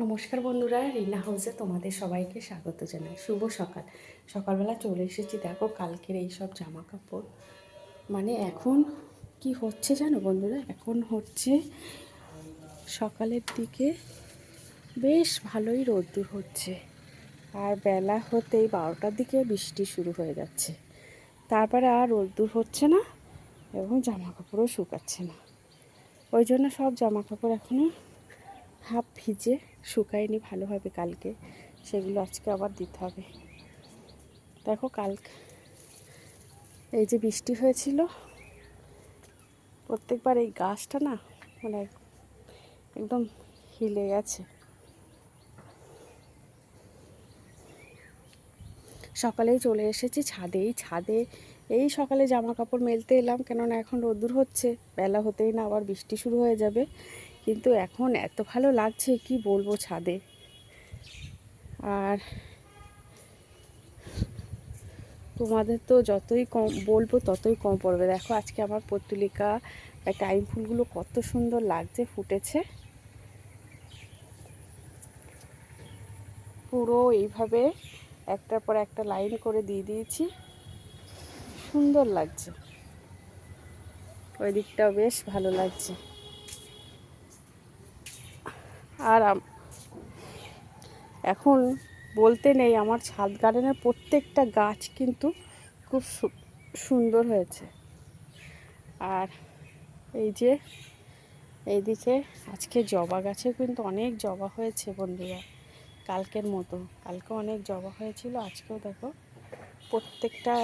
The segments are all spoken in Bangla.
নমস্কার বন্ধুরা, রিনা হাউসে তোমাদের সবাইকে স্বাগত জানাই। শুভ সকাল। সকালবেলা চলে এসেছি, দেখো কালকের এই সব জামা কাপড় মানে এখন কি হচ্ছে জানো বন্ধুরা? এখন হচ্ছে সকালের দিকে বেশ ভালোই রোদ্দুর হচ্ছে। আর বেলা হতেই বারোটার দিকে বৃষ্টি শুরু হয়ে যাচ্ছে। তারপরে আর রোদ্দুর হচ্ছে না এবং জামা কাপড়ও শুকাচ্ছে না। ওই জন্য সব জামা কাপড় এখনও হাফ ভিজে শুকায়নি ভালোভাবে কালকে। সেগুলো আজকে আবার দিতে হবে। দেখো কাল এই যে বৃষ্টি হয়েছিল, প্রত্যেকবার এই গাছটা না মানে একদম হিলে গেছে। সকালেই চলে এসেছি ছাদেই ছাদে, এই সকালে জামা কাপড় মেলতে এলাম কেননা এখন রোদ্দুর হচ্ছে। বেলা হতেই না আবার বৃষ্টি শুরু হয়ে যাবে। কিন্তু এখন এত ভালো লাগছে, কি বলব ছাদে? আর তোমাদের তো যতই কম, বলব ততই কম পড়বে। দেখো আজকে আমার পত্তুলিকা টাইম ফুলগুলো কত সুন্দর লাগছে, ফুটেছে। পুরো এইভাবে একটার পর একটা লাইন করে দিয়ে দিয়েছি। সুন্দর লাগছে। ওই দিকটাও বেশ ভালো লাগছে। আর এখন বলতে নেই, আমার ছাদ গার্ডেনের প্রত্যেকটা গাছ কিন্তু খুব সুন্দর হয়েছে। আর এই যে এইদিকে আজকে জবা গাছে কিন্তু অনেক জবা হয়েছে বন্ধুরা, কালকের মতো। কালকে অনেক জবা হয়েছিল, আজকেও দেখো প্রত্যেকটা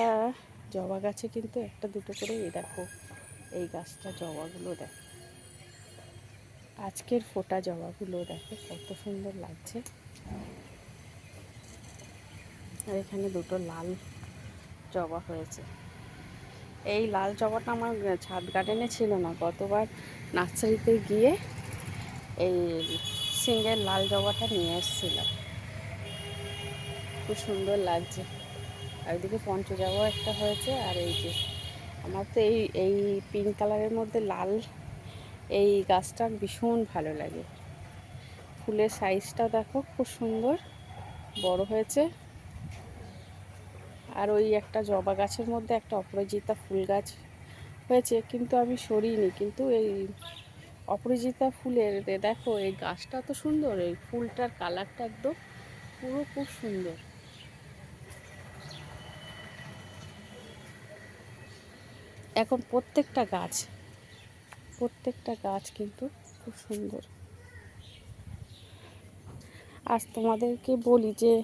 জবা গাছে কিন্তু একটা দুটো করে এই দেখো, এই গাছটা জবাগুলো দেখো। আজকের ফোটা জবাগুলো দেখো কত সুন্দর লাগছে। আর এখানে দুটো লাল জবা হয়েছে। এই লাল জবাটা আমার ছাদ গার্ডেনে ছিল না, গতবার নার্সারিতে গিয়ে এই সিঙ্গেল লাল জবাটা নিয়ে এসেছিলাম। খুব সুন্দর লাগছে। আর ওইদিকে পঞ্চজবাও একটা হয়েছে, আর এই যে আমার তো এই এই পিঙ্ক কালারের মধ্যে লাল এই গাছটা ভীষণ ভালো লাগে। ফুলের সাইজটা দেখো, খুব সুন্দর, বড় হয়েছে। আর ওই একটা জবা গাছের মধ্যে একটা অপরাজিতা ফুল গাছ হয়েছে, কিন্তু আমি সরিনি কিন্তু এই অপরাজিতা ফুলের দেখো, এই গাছটা তো সুন্দর, এই ফুলটার কালারটা একদম পুরো খুব সুন্দর। এখন প্রত্যেকটা গাছ প্রত্যেকটা গাছ কিন্তু খুব সুন্দর। আজ তোমাদেরকে বলি যে,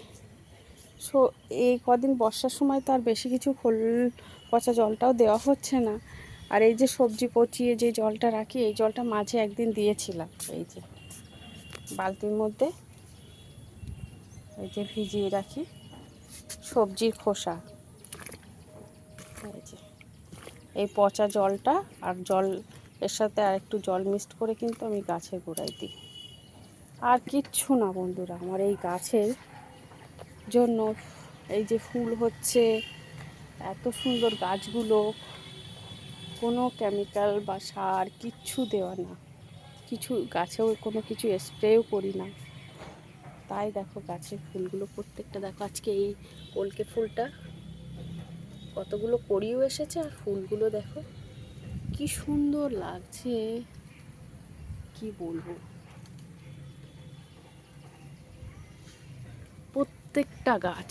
সো, এই কদিন বর্ষার সময় তো আর বেশি কিছু ফুল, পচা জলটাও দেওয়া হচ্ছে না। আর এই যে সবজি পচিয়ে যে জলটা রাখি, এই জলটা মাঝে একদিন দিয়েছিলাম। এই যে বালতির মধ্যে, এই যে ভিজিয়ে রাখি সবজির খোসা। এই পচা জলটা আর জল এর সাথে আর একটু জল মিক্সড করে কিন্তু আমি গাছের গোড়ায় দিই। আর কিচ্ছু না বন্ধুরা, আমার এই গাছের জন্য এই যে ফুল হচ্ছে, এত সুন্দর গাছগুলো, কোনো কেমিক্যাল বা সার কিচ্ছু দেওয়া না। কিছু গাছেও কোনো কিছু স্প্রেও করি না। তাই দেখো গাছের ফুলগুলো প্রত্যেকটা দেখো, আজকে এই কলকে ফুলটা কতগুলো করিও এসেছে আর ফুলগুলো দেখো কি সুন্দর লাগছে। কি বলব? প্রত্যেকটা গাছ,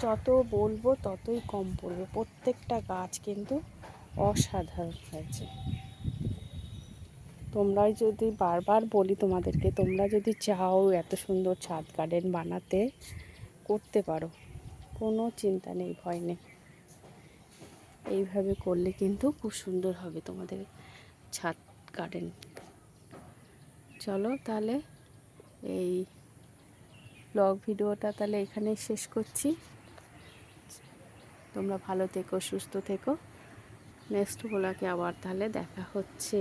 যত বলব ততই কম পড়বে। প্রত্যেকটা গাছ কিন্তু অসাধারণ হয়েছে। তোমরা যদি বারবার বলি তোমাদেরকে, তোমরা যদি চাও এত সুন্দর ছাদ গার্ডেন বানাতে, করতে পারো। কোনো চিন্তা নেই, ভয় নেই। এইভাবে করলে কিন্তু খুব সুন্দর হবে তোমাদের ছাদ গার্ডেন চলো তাহলে এই ব্লগ ভিডিওটা তাহলে এখানেই শেষ করছি। তোমরা ভালো থেকো, সুস্থ থেকো। নেক্সট ব্লগে আবার তাহলে দেখা হচ্ছে।